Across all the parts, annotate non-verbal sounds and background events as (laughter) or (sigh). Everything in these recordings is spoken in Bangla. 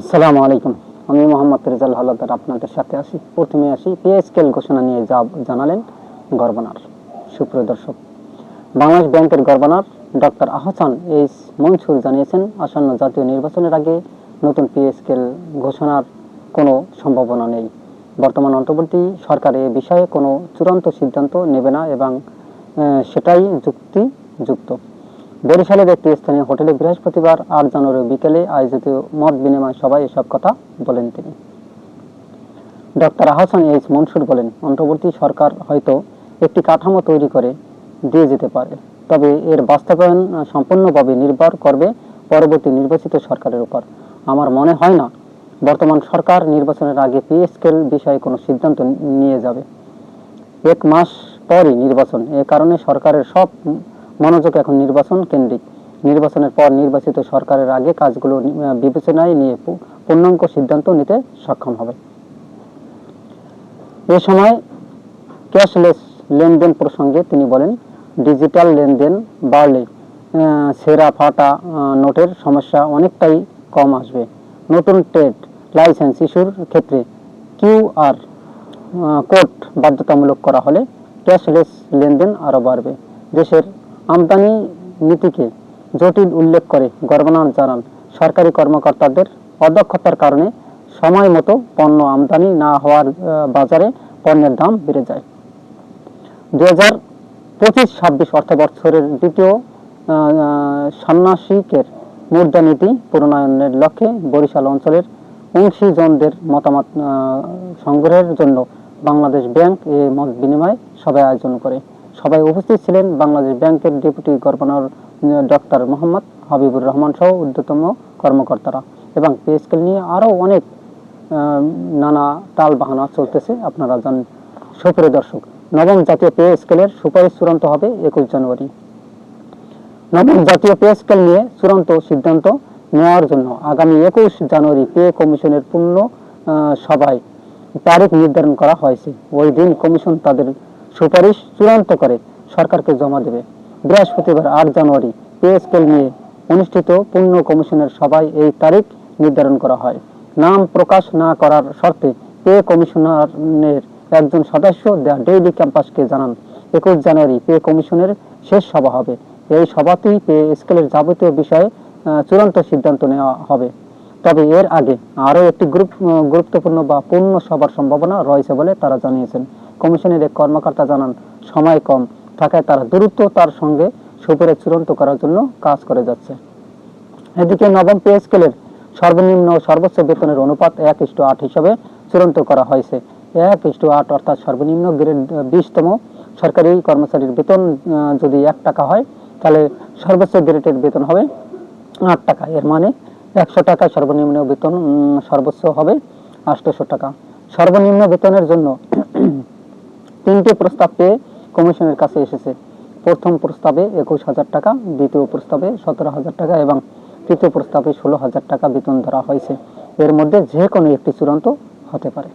আসসালামু আলাইকুম। আমি মোহাম্মদ রেজাল হালাদার, আপনাদের সাথে আসি প্রথমে আসি পে স্কেল ঘোষণা নিয়ে যা জানালেন গভর্নর, সুপ্রিয় দর্শক। বাংলাদেশ ব্যাংকের governor doctor Ahsan H Mansur জানিয়েছেন, আসন্ন জাতীয় নির্বাচনের আগে নতুন পে স্কেল ঘোষণার কোনো সম্ভাবনা নেই। বর্তমান অন্তর্বর্তী সরকার এ বিষয়ে কোনো চূড়ান্ত সিদ্ধান্ত নেবে না এবং সেটাই যুক্তিযুক্ত বরিশালের একটি স্থানীয় হোটেলে বৃহস্পতিবার আট জানুয়ারি বিকেলে আয়োজিত মত বিনিময় সভায় এসব কথা বলেন তিনি। ডক্টর আহসান এইচ মনসুর বলেন, অন্তর্বর্তী সরকার হয়তো একটি কাঠামো তৈরি করে দিয়ে যেতে পারে, তবে এর বাস্তবায়ন সম্পূর্ণভাবে নির্ভর করবে পরবর্তী নির্বাচিত সরকারের উপর। আমার মনে হয় না, বর্তমান সরকার নির্বাচনের আগে পি স্কেল বিষয়ে কোনো সিদ্ধান্ত নিয়ে যাবে। এক মাস পরই নির্বাচন, এ কারণে সরকারের সব মনোযোগ এখন নির্বাচন কেন্দ্রিক। নির্বাচনের পর নির্বাচিত সরকারের আগে কাজগুলো বিবেচনায় নিয়ে পূর্ণাঙ্গ সিদ্ধান্ত নিতে সক্ষম হবে। এ সময় ক্যাশলেস লেনদেন প্রসঙ্গে তিনি বলেন, ডিজিটাল লেনদেন বাড়লে সেরা ফাটা নোটের সমস্যা অনেকটাই কম আসবে। নতুন ট্রেড লাইসেন্স ইস্যুর ক্ষেত্রে কিউআর কোড বাধ্যতামূলক করা হলে ক্যাশলেস লেনদেন আরও বাড়বে। দেশের আমদানি নীতিকে জটিল উল্লেখ করে গভর্নর জানান সরকারি কর্মকর্তাদের। অদক্ষতার কারণে সময় মতো পণ্য আমদানি না হওয়ার বাজারে পণ্যের দাম বেড়ে যায়। দু হাজার পঁচিশ ছাব্বিশ অর্থ বছরের দ্বিতীয় ষান্মাসিকের মুদ্রানীতি প্রণয়নের লক্ষ্যে বরিশাল অঞ্চলের অংশীজনদের মতামত সংগ্রহের জন্য বাংলাদেশ ব্যাংক এ মত বিনিময় সভায় আয়োজন করে। সভায় উপস্থিত ছিলেন বাংলাদেশ ব্যাংকের deputy governor doctor Mohammad Habibur Rahman সহ ঊর্ধ্বতম কর্মকর্তারা এবং পে স্কেল নিয়ে আরও অনেক নানা তাল বাহানা চলতেছে। আপনারা জানেন, সুপ্রিয় দর্শক, নবম জাতীয় পে স্কেলের সুপারিশ চূড়ান্ত হবে একুশ জানুয়ারি। নবম জাতীয় পে স্কেল নিয়ে চূড়ান্ত সিদ্ধান্ত নেওয়ার জন্য আগামী একুশ জানুয়ারি পে কমিশনের পূর্ণ সভায় তারিখ নির্ধারণ করা হয়েছে। ওই দিন কমিশন তাদের সুপারিশ চূড়ান্ত করে সরকারকে জমা দেবে। বৃহস্পতিবার আট জানুয়ারি পে স্কেল নিয়ে অনুষ্ঠিত পূর্ণ কমিশনের সভায় এই তারিখ নির্ধারণ করা হয়। নাম প্রকাশ না করার শর্তে পে কমিশনারের একজন সদস্য দ্য ডেইলি ক্যাম্পাসকে জানান, একুশ জানুয়ারি পে কমিশনের শেষ সভা হবে। এই সভাতেই পে স্কেলের যাবতীয় বিষয়ে চূড়ান্ত সিদ্ধান্ত নেওয়া হবে। তবে এর আগে আরও একটি গুরুত্বপূর্ণ বা পূর্ণ সভার সম্ভাবনা রয়েছে বলে তারা জানিয়েছেন। কমিশনের এক কর্মকর্তা জানান, সময় কম থাকায় তারা দ্রুত তার সঙ্গে সুপারিশ চূড়ান্ত করার জন্য কাজ করে যাচ্ছে। এদিকে নবম পে স্কেলের সর্বনিম্ন ও সর্বোচ্চ বেতনের অনুপাত এক ইস্টু আট হিসাবে চূড়ান্ত করা হয়েছে। এক ইস্টু আট অর্থাৎ সর্বনিম্ন গ্রেড বিশতম সরকারি কর্মচারীর বেতন যদি এক টাকা হয়, তাহলে সর্বোচ্চ গ্রেডের বেতন হবে আট টাকা। এর মানে একশো টাকা সর্বনিম্ন বেতন সর্বোচ্চ হবে আটশোশো টাকা। সর্বনিম্ন বেতনের জন্য তিনটি প্রস্তাব পেয়ে কমিশনের কাছে এসেছে। প্রথম প্রস্তাবে একুশ হাজার টাকা, দ্বিতীয় প্রস্তাবে সতেরো হাজার টাকা এবং তৃতীয় প্রস্তাবে ষোলো হাজার টাকা বেতন ধরা হয়েছে। এর মধ্যে যে কোনো একটি চূড়ান্ত হতে পারে।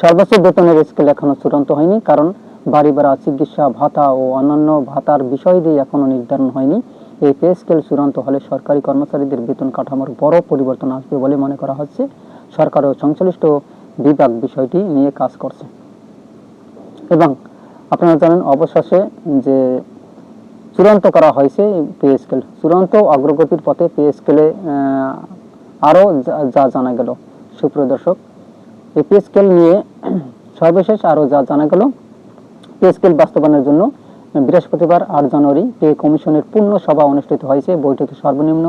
সর্বোচ্চ বেতনের স্কেল এখনও চূড়ান্ত হয়নি কারণ বাড়ি ভাড়া, চিকিৎসা, ভাতা ও অন্যান্য ভাতার বিষয় দিয়ে এখনও নির্ধারণ হয়নি। এই পে স্কেল চূড়ান্ত হলে সরকারি কর্মচারীদের বেতন কাঠামোর বড় পরিবর্তন আসবে বলে মনে করা হচ্ছে। সরকার ও সংশ্লিষ্ট বিভাগ বিষয়টি নিয়ে কাজ করছে। এবং আপনারা জানেন অবশেষে যে চূড়ান্ত করা হয়েছে পে চূড়ান্ত অগ্রগতির পথে পে আরও যা জানা গেল। সুপ্রিয় দর্শক, এই পে নিয়ে (clears throat) সর্বশেষ আরও যা জানা গেল পে বাস্তবায়নের জন্য বৃহস্পতিবার আট জানুয়ারি পে কমিশনের পূর্ণ সভা অনুষ্ঠিত হয়েছে। বৈঠকে সর্বনিম্ন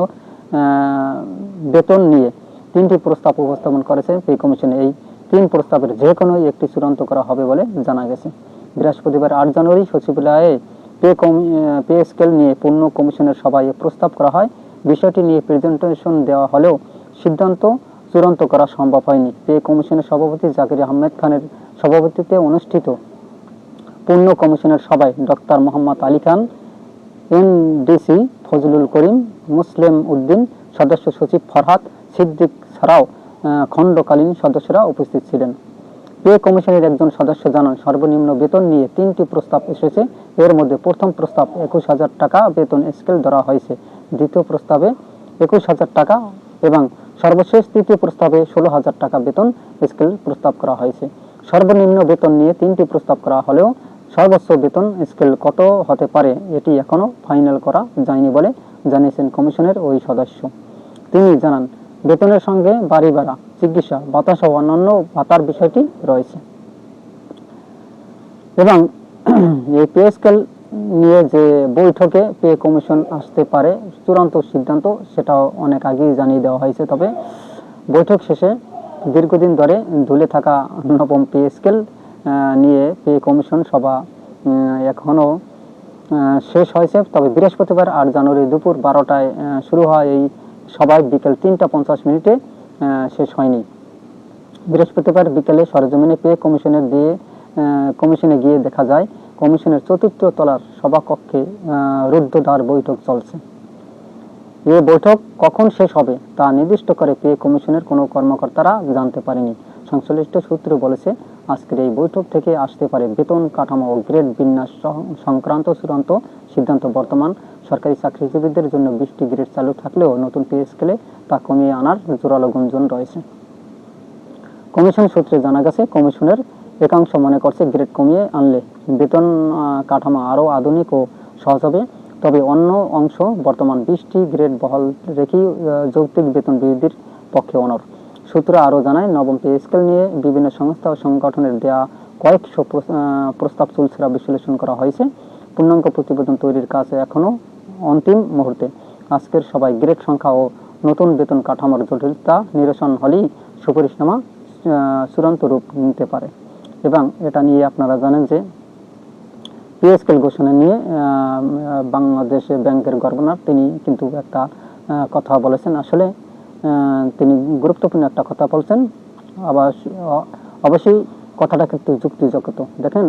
বেতন নিয়ে তিনটি প্রস্তাব উপস্থাপন করেছে পে কমিশন। এই তিন প্রস্তাবের যে কোনো একটি চূড়ান্ত করা হবে বলে জানা গেছে। বৃহস্পতিবার আট জানুয়ারি সচিবালয়ে পে কমি পে স্কেল নিয়ে পূর্ণ কমিশনের সভায় প্রস্তাব করা হয়। বিষয়টি নিয়ে প্রেজেন্টেশন দেওয়া হলেও সিদ্ধান্ত চূড়ান্ত করা সম্ভব হয়নি। পে কমিশনের সভাপতি জাকির আহমেদ খানের সভাপতিত্বে অনুষ্ঠিত পূর্ণ কমিশনের সভায় ডক্টর মোহাম্মদ আলী খান, এনডিসি ফজলুল করিম, মুসলিম উদ্দিন, সদস্য সচিব ফরহাদ সিদ্দিক ছাড়াও খণ্ডকালীন সদস্যরা উপস্থিত ছিলেন। পে কমিশনের একজন সদস্য জানান, সর্বনিম্ন বেতন নিয়ে তিনটি প্রস্তাব এসেছে। এর মধ্যে প্রথম প্রস্তাব একুশ হাজার টাকা বেতন স্কেল ধরা হয়েছে। দ্বিতীয় প্রস্তাবে একুশ হাজার টাকা এবং সর্বশেষ তৃতীয় প্রস্তাবে ষোলো হাজার টাকা বেতন স্কেল প্রস্তাব করা হয়েছে। সর্বনিম্ন বেতন নিয়ে তিনটি প্রস্তাব করা হলেও সর্বোচ্চ বেতন স্কেল কত হতে পারে এটি এখনও ফাইনাল করা যায়নি বলে জানিয়েছেন কমিশনের ওই সদস্য। তিনি জানান বেতনের সঙ্গে বাড়ি ভাড়া চিকিৎসা ভাতা সহ অন্যান্য ভাতার বিষয়টি রয়েছে। এবং (clears throat) এই পে স্কেল নিয়ে যে বৈঠকে পে কমিশন আসতে পারে চূড়ান্ত সিদ্ধান্ত সেটাও অনেক আগেই জানিয়ে দেওয়া হয়েছে। তবে বৈঠক শেষে দীর্ঘদিন ধরে ঝুলে থাকা নবম পে স্কেল নিয়ে পে কমিশন সভা উম, এখনও আহ, শেষ হয়েছে। তবে বৃহস্পতিবার আট জানুয়ারি দুপুর বারোটায় শুরু হয় এই সভায় বিকেল তিনটা পঞ্চাশ মিনিটে শেষ হয়নি। বৃহস্পতিবার বিকেলে সরজমিনে পে কমিশনের দিয়ে কমিশনে গিয়ে দেখা যায়, কমিশনের চতুর্থ তলার সভাকক্ষে রুদ্ধদ্বার বৈঠক চলছে। এই বৈঠক কখন শেষ হবে তা নির্দিষ্ট করে পে কমিশনের কোনো কর্মকর্তারা জানতে পারেনি। সংশ্লিষ্ট সূত্র বলেছে আজকের এই বৈঠক থেকে আসতে পারে বেতন কাঠামো ও গ্রেড বিন্যাস সংক্রান্ত চূড়ান্ত সিদ্ধান্ত। বর্তমান সরকারি চাকরিজীবীদের জন্য বিশটি গ্রেড চালু থাকলেও নতুন পে স্কেলে তা কমিয়ে আনার জোরালো গুঞ্জন রয়েছে। কমিশন সূত্রে জানা গেছে, কমিশনের একাংশ মনে করছে গ্রেড কমিয়ে আনলে বেতন কাঠামো আরও আধুনিক ও সহজ হবে। তবে অন্য অংশ বর্তমান বিশটি গ্রেড বহাল রেখেই যৌক্তিক বেতন বৃদ্ধির পক্ষে অনর সূত্র আরও জানায়, নবম পে স্কেল নিয়ে বিভিন্ন সংস্থা ও সংগঠনের দেয়া কয়েকশো প্রস্তাব চুলছেরা বিশ্লেষণ করা হয়েছে। পূর্ণাঙ্গ প্রতিবেদন তৈরির কাজ এখনও অন্তিম মুহূর্তে। আজকের সবাই গ্রেড সংখ্যা ও নতুন বেতন কাঠামোর জটিলতা নিরসন হলেই সুপারিশনামা চূড়ান্ত রূপ নিতে পারে। এবং এটা নিয়ে আপনারা জানেন যে পিএসকেল ঘোষণা নিয়ে বাংলাদেশ ব্যাংকের গভর্নর তিনি কিন্তু একটা কথা বলেছেন। আসলে তিনি গুরুত্বপূর্ণ একটা কথা বলছেন। আবার অবশ্যই কথাটা কিন্তু যুক্তিযুক্ত। দেখেন,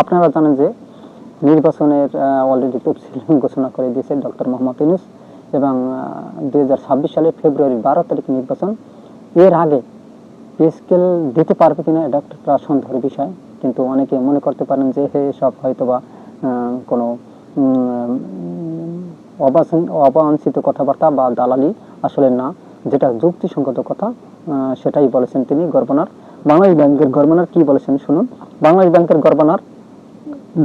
আপনারা জানেন যে নির্বাচনের অলরেডি তফসিল (laughs) ঘোষণা করে দিয়েছে ডক্টর মোহাম্মদ ইউনুস এবং দুই হাজার ছাব্বিশ সালের ফেব্রুয়ারি বারো তারিখ নির্বাচন। এর আগে স্কেল দিতে পারবে কিনা এটা একটা সন্দেহের বিষয়। কিন্তু অনেকে মনে করতে পারেন যে হে সব হয়তোবা কোনো অবাঞ্ছিত কথাবার্তা বা দালালি আসলে না, যেটা যুক্তিসঙ্গত কথা সেটাই বলেছেন তিনি গভর্নর। বাংলাদেশ ব্যাংকের গভর্নর কি বলেছেন শুনুন। বাংলাদেশ ব্যাংকের governor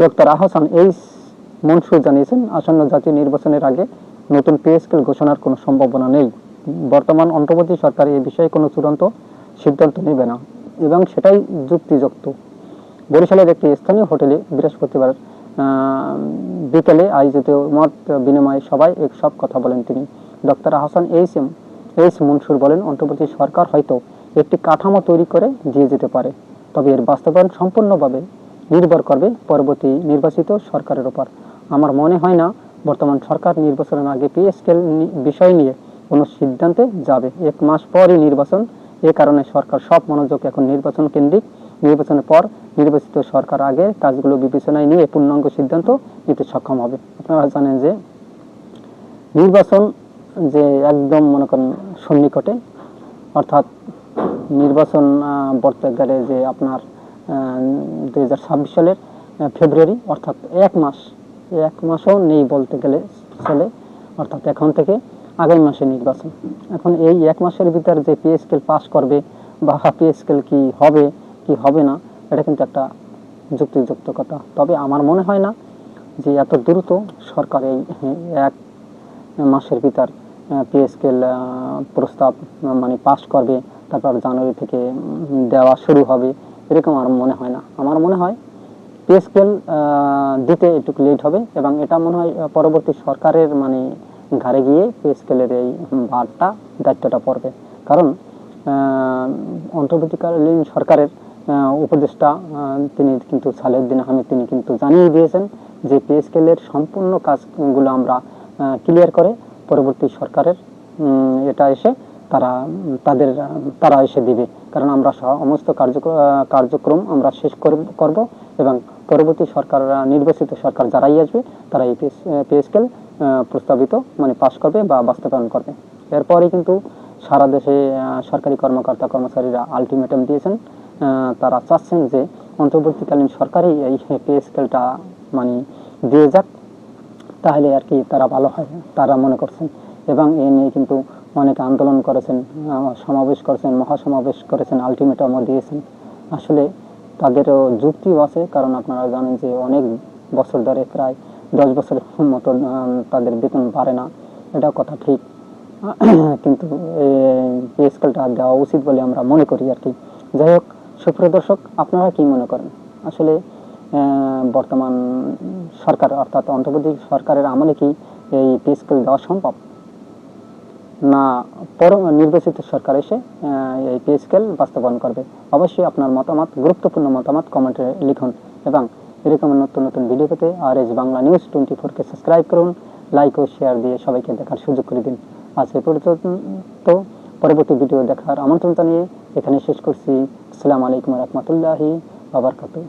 doctor Ahsan H Mansur জানিয়েছেন, আসন্ন জাতীয় নির্বাচনের আগে নতুন পে স্কেল ঘোষণার কোনো সম্ভাবনা নেই। বর্তমান অন্তর্বর্তী সরকার এই বিষয়ে কোনো চূড়ান্ত সিদ্ধান্ত নেবে না, এবং সেটাই যুক্তিযুক্ত। বরিশালের একটি স্থানীয় হোটেলে বৃহস্পতিবার বিকেলে আয়োজিত মত বিনিময় সভায় এক সব কথা বলেন তিনি। Doctor Ahsan H M H Mansur বলেন, অন্তর্বর্তী সরকার হয়তো একটি কাঠামো তৈরি করে দিয়ে যেতে পারে। তবে এর বাস্তবায়ন সম্পূর্ণভাবে নির্ভর করবে পরবর্তী নির্বাচিত সরকারের উপর আমার মনে হয় না, বর্তমান সরকার নির্বাচনের আগে পে স্কেল বিষয় নিয়ে কোনো সিদ্ধান্তে যাবে। এক মাস পরই নির্বাচন, এ কারণে সরকার সব মনোযোগ এখন নির্বাচন কেন্দ্রিক। নির্বাচনের পর নির্বাচিত সরকার আগে কাজগুলো বিবেচনায় নিয়ে পূর্ণাঙ্গ সিদ্ধান্ত নিতে সক্ষম হবে। আপনারা জানেন যে নির্বাচন যে একদম মনে করেন সন্নিকটে, অর্থাৎ নির্বাচন গেলে যে আপনার দুই হাজার ছাব্বিশ সালের ফেব্রুয়ারি, অর্থাৎ এক মাস, এক মাসও নেই বলতে গেলে চলে, অর্থাৎ এখন থেকে আগামী মাসে নির্বাচন। এখন এই এক মাসের ভিতর যে পি স্কেল পাস করবে বা পি স্কেল কি হবে কি হবে না, এটা কিন্তু একটা যুক্তিযুক্ত কথা। তবে আমার মনে হয় না যে এত দ্রুত সরকার এই এক মাসের ভিতর পে স্কেল প্রস্তাব মানে পাস করবে, তারপর জানুয়ারি থেকে দেওয়া শুরু হবে, এরকম আমার মনে হয় না। আমার মনে হয় পে স্কেল দিতে একটু লেট হবে এবং এটা মনে হয় পরবর্তী সরকারের মানে ঘাড়ে গিয়ে পে স্কেলের এই ভারটা, দায়িত্বটা পড়বে। কারণ অন্তর্বর্তীকালীন সরকারের উপদেষ্টা তিনি কিন্তু সালেউদ্দিন আহমেদ, তিনি কিন্তু জানিয়ে দিয়েছেন যে পে স্কেলের সম্পূর্ণ কাজগুলো আমরা ক্লিয়ার করে পরবর্তী সরকারের এটা এসে তারা, তাদের, তারা এসে দিবে। কারণ আমরা সমস্ত কার্যক্রম আমরা শেষ করব এবং পরবর্তী সরকার, নির্বাচিত সরকার যারাই আসবে, তারা এই পে স্কেল প্রস্তাবিত মানে পাশ করবে বা বাস্তবায়ন করবে। এরপরে কিন্তু সারা দেশে সরকারি কর্মকর্তা, কর্মচারীরা আলটিমেটাম দিয়েছেন। তারা চাচ্ছেন যে অন্তর্বর্তীকালীন সরকারই এই পে স্কেলটা মানে দিয়ে যাক। তাহলে আর কি তারা ভালো হয়, তারা মনে করছেন। এবং এ নিয়ে কিন্তু অনেকে আন্দোলন করেছেন সমাবেশ করেছেন, মহাসমাবেশ করেছেন আলটিমেটামও দিয়েছেন। আসলে তাদেরও যুক্তিও আছে, কারণ আপনারা জানেন যে অনেক বছর ধরে, প্রায় দশ বছরের মতো তাদের বেতন বাড়ে না। এটা কথা ঠিক। (clears throat) কিন্তু পে স্কেলটা দেওয়া উচিত বলে আমরা মনে করি আর কি। যাই হোক, সুপ্রিয় দর্শক, আপনারা কি মনে করেন? আসলে বর্তমান সরকার, অর্থাৎ অন্তর্বর্তী সরকারের আমলে কি এই পে স্কেল দেওয়া সম্ভব? না পর নির্বাচিত সরকার এসে এই পে স্কেল বাস্তবায়ন করবে। অবশ্যই আপনার মতামত, গুরুত্বপূর্ণ মতামত কমেন্টে লিখুন এবং এরকম নতুন নতুন ভিডিও পেতে R S Bangla news twenty ফোরকে সাবস্ক্রাইব করুন লাইক ও শেয়ার দিয়ে সবাইকে দেখার সুযোগ করে দিন। আজ এ পর্যন্ত, পরবর্তী ভিডিও দেখার আমন্ত্রণ জানিয়ে এখানে শেষ করছি। আসসালামু আলাইকুম রহমতুল্লাহি আবরকাতুহ